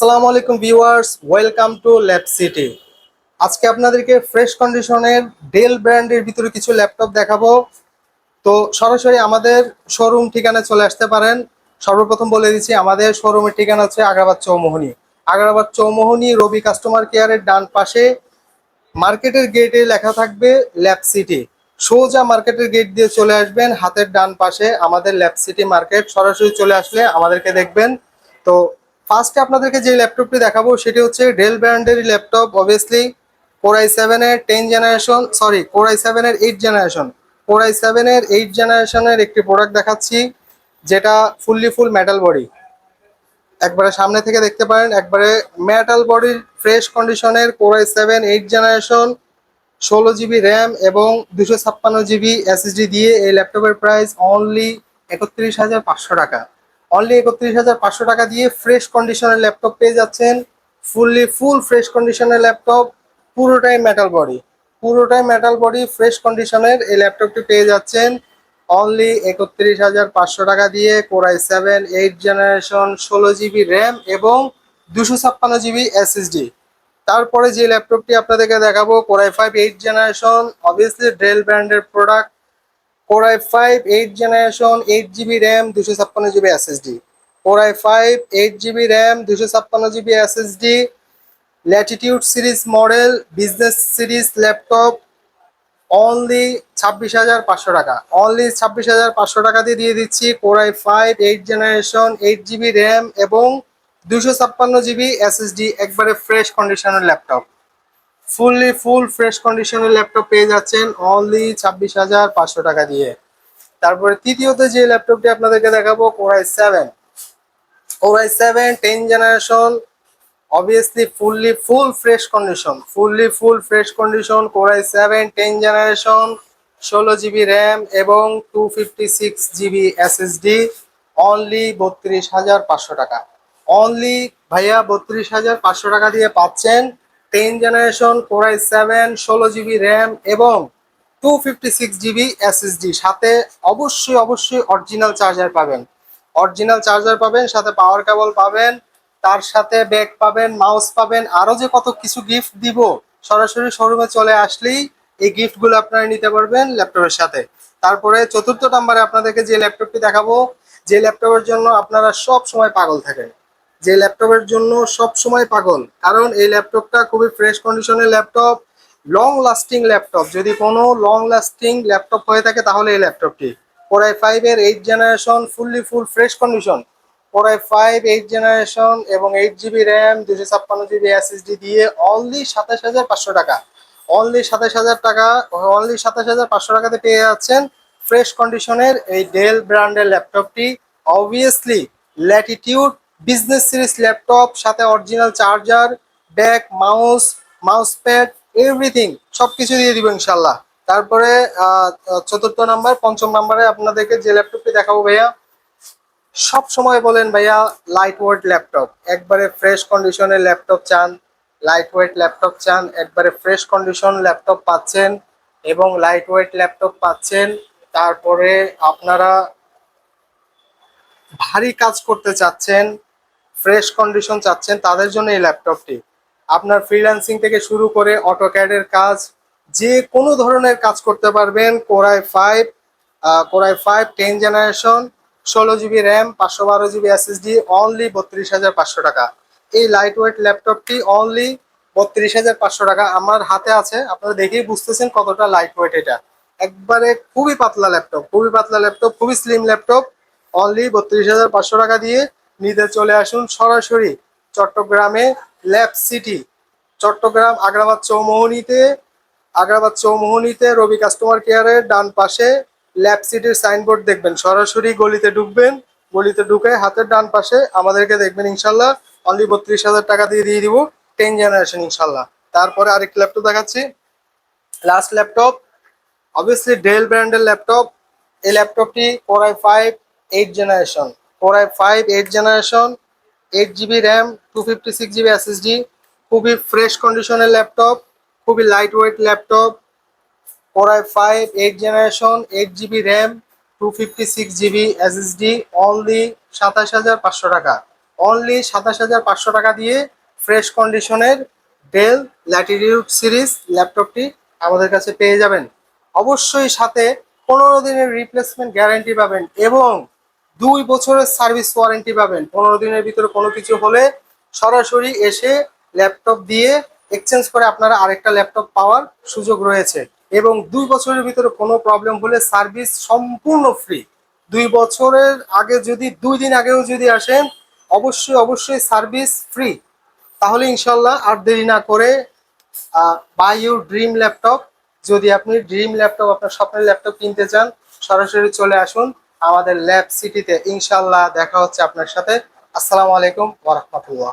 আসসালামু আলাইকুম viewers, welcome to Lab City. আজকে আপনাদেরকে ফ্রেশ কন্ডিশনের ডেল ব্র্যান্ডের ভিতরে কিছু ল্যাপটপ দেখাবো। তো সরাসরি আমাদের শোরুম ঠিকানায় চলে আসতে পারেন। সর্বপ্রথম বলে দিচ্ছি, আমাদের শোরুমের ঠিকানা হচ্ছে আগ্রাবাদ চৌমোহনী। আগ্রাবাদ চৌমোহনী, রবি কাস্টমার কেয়ারের ডান পাশে মার্কেটের গেটে লেখা থাকবে ল্যাব সিটি। সোজা মার্কেটের গেট দিয়ে চলে আসবেন, হাতের ডান পাশে আমাদের ল্যাব সিটি মার্কেট। সরাসরি চলে আসলে আমাদেরকে দেখবেন। তো ফার্স্টে আপনাদেরকে যে ল্যাপটপটি দেখাবো, সেটি হচ্ছে ডেল ব্র্যান্ডের ল্যাপটপ অবভিয়াসলি কোরাই সেভেনের ten generation sorry core i সেভেনের এইট জেনারেশন কোরাই সেভেনের এইট জেনারেশনের একটি প্রোডাক্ট দেখাচ্ছি, যেটা ফুললি ফুল মেটাল বডি একবারে সামনে থেকে দেখতে পারেন, একবারে মেটাল বডির ফ্রেশ কন্ডিশনের core i seven eight generation ষোলো জিবি র্যাম এবং দুশো ছাপ্পান্ন জিবি এসএসডি দিয়ে এই ল্যাপটপের প্রাইস অনলি একত্রিশ হাজার পাঁচশো টাকা। অনলি একত্রিশ হাজার পাঁচশো টাকা দিয়ে ফ্রেশ কন্ডিশনের ল্যাপটপ পেয়ে যাচ্ছেন। ফুললি ফুল ফ্রেশ কন্ডিশনের ল্যাপটপ পুরোটাই মেটাল বডি পুরোটাই মেটাল বডি ফ্রেশ কন্ডিশনের এই ল্যাপটপটি পেয়ে যাচ্ছেন। অনলি একত্রিশ হাজার পাঁচশো টাকা দিয়ে core i seven eight generation ষোলো জিবি র্যাম এবং দুশো ছাপ্পান্ন জিবি এসএসডি তারপরে যে ল্যাপটপটি আপনাদেরকে দেখাবো core i five eight generation obviously Dell ব্র্যান্ডের product core i five eight generation eight GB RAM দুশো ছাপ্পান্ন GB SSD core i five eight GB RAM দুশো ছাপ্পান্ন GB SSD Latitude series model business series laptop only ছাব্বিশ হাজার পাঁচশো টাকা। Only ছাব্বিশ হাজার পাঁচশো টাকা দিয়ে দিয়ে দিচ্ছি core i five eight generation eight GB RAM এবং দুশো ছাপ্পান্ন জিবি এসএসডি একবারে ফ্রেশ কন্ডিশনের ল্যাপটপ ফুললি ফুল ফ্রেশ কন্ডিশনের ল্যাপটপ পেয়ে যাচ্ছেন অনলি ছাব্বিশ হাজার পাঁচশো টাকা দিয়ে। তারপরে তৃতীয়তে যে ল্যাপটপটি আপনাদেরকে দেখাবো core i seven core i seven ten generation obviously fully full fresh condition fully full fresh condition core i seven ten generation ষোলো জিবি র্যাম এবং two fifty six GB SSD only বত্রিশ হাজার পাঁচশো টাকা। অনলি ভাইয়া বত্রিশ হাজার পাঁচশো টাকা দিয়ে পাচ্ছেন। Ten generation core i seven ষোলো জিবি র্যাম এবং two fifty six GB SSD সাথে অবশ্যই অবশ্যই অরিজিনাল চার্জার পাবেন। অরিজিনাল চার্জার পাবেন, সাথে পাওয়ার কেবল পাবেন, তার সাথে ব্যাগ পাবেন মাউস পাবেন, আরও যে কত কিছু গিফট দিব, সরাসরি শোরুমে চলে আসলেই এই গিফটগুলো আপনারা নিতে পারবেন ল্যাপটপের সাথে। তারপরে চতুর্থ নাম্বারে আপনাদেরকে যে ল্যাপটপটি দেখাবো, যে ল্যাপটপের জন্য আপনারা সব সময় পাগল থাকেন। যে ল্যাপটপের জন্য সব সময় পাগল। কারণ এই ল্যাপটপটা খুবই ফ্রেশ কন্ডিশনের ল্যাপটপ লং লাস্টিং ল্যাপটপ। যদি কোনো লং লাস্টিং ল্যাপটপ হয়ে থাকে তাহলে এই ল্যাপটপটি। কোরাই ফাইভ এর eight generation fully full fresh condition core i five eight generation এবং এইট জিবি র্যাম দুশো ছাপ্পান্ন জিবি এসএসডি দিয়ে অনলি সাতাশ হাজার পাঁচশো টাকা। অনলি সাতাশ হাজার টাকা অনলি সাতাশ হাজার পাঁচশো টাকাতে পেয়ে যাচ্ছেন ফ্রেশ কন্ডিশনের এই ডেল ব্র্যান্ডের ল্যাপটপটি। Obviously Latitude business series, laptop, সাথে original charger, bag, mouse mouse pad everything সব কিছু দিয়ে দিব ইনশাল্লাহ তারপরে চতুর্থ নাম্বার, পঞ্চম নাম্বারে আপনাদেরকে যে ল্যাপটপটি দেখাবো ভাইয়া, সব সময় বলেন ভাইয়া লাইট ওয়েট ল্যাপটপ। একবারে ফ্রেশ কন্ডিশনের ল্যাপটপ চান লাইট ওয়েট ল্যাপটপ চান, একবারে ফ্রেশ কন্ডিশন ল্যাপটপ পাচ্ছেন এবং লাইট ওয়েট ল্যাপটপ পাচ্ছেন। তারপরে আপনারা ভারী কাজ করতে চাচ্ছেন ফ্রেশ কন্ডিশন চাচ্ছেন তাদের জন্য এই ল্যাপটপটি। আপনার ফ্রিল্যান্সিং থেকে শুরু করে অটোক্যাডের কাজ, যে কোনো ধরনের কাজ করতে পারবেন core i five core i five ten generation ষোলো জিবি র্যাম পাঁচশো বারো জিবি এসএসডি অনলি বত্রিশ হাজার পাঁচশো টাকা। এই লাইট ওয়েট ল্যাপটপটি অনলি বত্রিশ হাজার পাঁচশো টাকা আমার হাতে আছে। আপনারা দেখেই বুঝতেছেন কতটা লাইট ওয়েট এটা। একবারে খুবই পাতলা ল্যাপটপ, খুবই পাতলা ল্যাপটপ, খুবই স্লিম ল্যাপটপ অনলি বত্রিশ হাজার পাঁচশো টাকা দিয়ে নিতে চলে আসুন সরাসরি চট্টগ্রামে ল্যাব সিটি। চট্টগ্রাম আগ্রাবাদ চৌমোহনীতে আগ্রাবাদ চৌমোহনীতে রবি কাস্টমার কেয়ারের ডান পাশে ল্যাব সিটির সাইনবোর্ড দেখবেন। সরাসরি গলিতে ঢুকবেন, গলিতে ঢুকে হাতের ডান পাশে আমাদেরকে দেখবেন ইনশাল্লাহ। অনলি বত্রিশ হাজার টাকা দিয়ে দিয়ে দিব টেন জেনারেশন ইনশাল্লাহ। তারপরে আরেকটি ল্যাপটপ দেখাচ্ছি। লাস্ট ল্যাপটপ অবভিয়াসলি ডেল ব্র্যান্ডের ল্যাপটপ এই ল্যাপটপটি core i five eight generation core i five eight generation eight GB RAM two fifty six GB SSD খুবই ফ্রেশ কন্ডিশনের ল্যাপটপ খুবই light weight laptop core i five eight generation eight GB RAM two fifty six GB SSD only সাতাশ হাজার পাঁচশো টাকা। Only সাতাশ হাজার পাঁচশো টাকা দিয়ে ফ্রেশ কন্ডিশনের ডেল ল্যাটিটিউড সিরিজ ল্যাপটপটি আমাদের কাছে পেয়ে যাবেন। অবশ্যই সাথে পনেরো দিনের রিপ্লেসমেন্ট গ্যারান্টি পাবেন এবং দুই বছরের সার্ভিস ওয়ারেন্টি পাবেন। পনেরো দিনের ভিতরে কোনো কিছু হলে সরাসরি এসে ল্যাপটপ দিয়ে এক্সচেঞ্জ করে আপনারা আরেকটা ল্যাপটপ পাওয়ার সুযোগ রয়েছে। এবং দুই বছরের ভিতরে কোনো প্রবলেম হলে সার্ভিস সম্পূর্ণ ফ্রি। দুই বছরের আগে যদি, দুই দিন আগেও যদি আসেন, অবশ্যই অবশ্যই সার্ভিস ফ্রি। তাহলে ইনশাল্লাহ আর দেরি না করে বাই ইউর ড্রিম ল্যাপটপ যদি আপনি ড্রিম ল্যাপটপ আপনার স্বপ্নের ল্যাপটপ কিনতে চান, সরাসরি চলে আসুন। আমাদের ল্যাব সিটিতে ইনশাল্লাহ দেখা হচ্ছে আপনার সাথে। আসসালামু আলাইকুম ওরহমতুল্লাহ